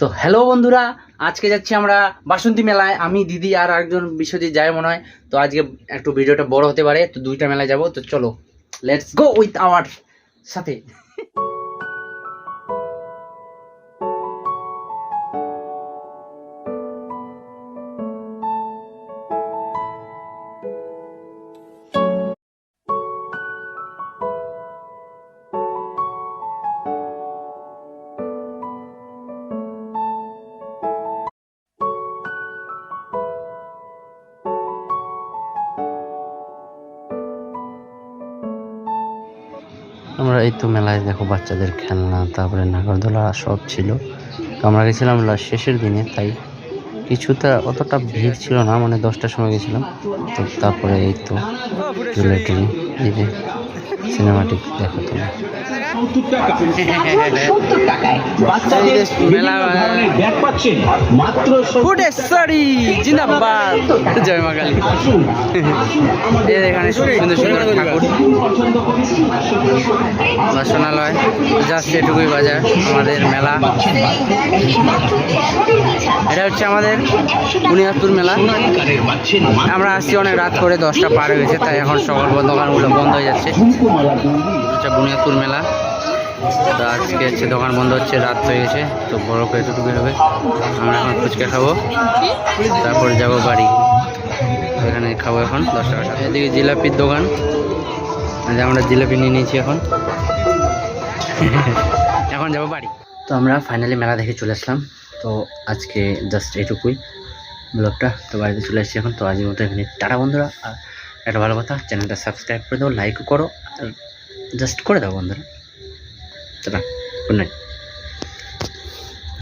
তো হ্যালো বন্ধুরা, আজকে যাচ্ছি আমরা বাসন্তী মেলায়। আমি, দিদি আর একজন বিশ্বজিৎ যায় মনে হয়। তো আজকে একটু ভিডিওটা বড় হতে পারে, তো দুইটা মেলায় যাব। তো চলো লেটস গো উইথ আওয়ার সাথে। আমরা এই তো মেলায় দেখো বাচ্চাদের খেলনা তারপরে নাগরদোলা সব ছিল। তো আমরা গেছিলাম শেষের দিনে তাই কিছুটা অতটা ভিড় ছিল না মানে দশটার সময় গেছিলাম। তো তারপরে এই তো জুয়েলারি এই যে সিনেমাটিক দেখো তোমরা। মেলা ফুটেশ্বরী জিন্দাবাদ। জয় মা কালী। এখানে সুন্দর সুন্দর ঠাকুর। বাসনালয় জাস্ট এটুকুই বাজার, আমাদের মেলা। এটা হচ্ছে আমাদের বুনিয়াদপুর মেলা। আমরা আসছি অনেক রাত করে, দশটা পার হয়ে গেছে, তাই এখন সকল দোকানগুলো বন্ধ হয়ে যাচ্ছে। হচ্ছে বুনিয়াদপুর মেলা। তো আজকে হচ্ছে দোকান বন্ধ হচ্ছে, রাত হয়ে গেছে, তো বড় করে এতটুকু হবে। আমরা এখন ফুচকা খাব, তারপর যাব বাড়ি। এখানে খাব এখন দশ টাকা এদিকে জিলাপির দোকান। আমরা জিলাপি নিয়ে নিয়েছি এখন। এখন যাব বাড়ি। তো আমরা ফাইনালি মেলা দেখে চলে আসলাম। তো আজকে জাস্ট এটুকুই ব্লগটা। তো বাড়িতে চলে আসছি এখন। তো আজকের মতো এখানে। টাটা বন্ধুরা। আর একটা ভালো কথা, চ্যানেলটা সাবস্ক্রাইব করে দাও লাইকও করো। আর জাস্ট করে দাও বন্ধুরা। Tata good night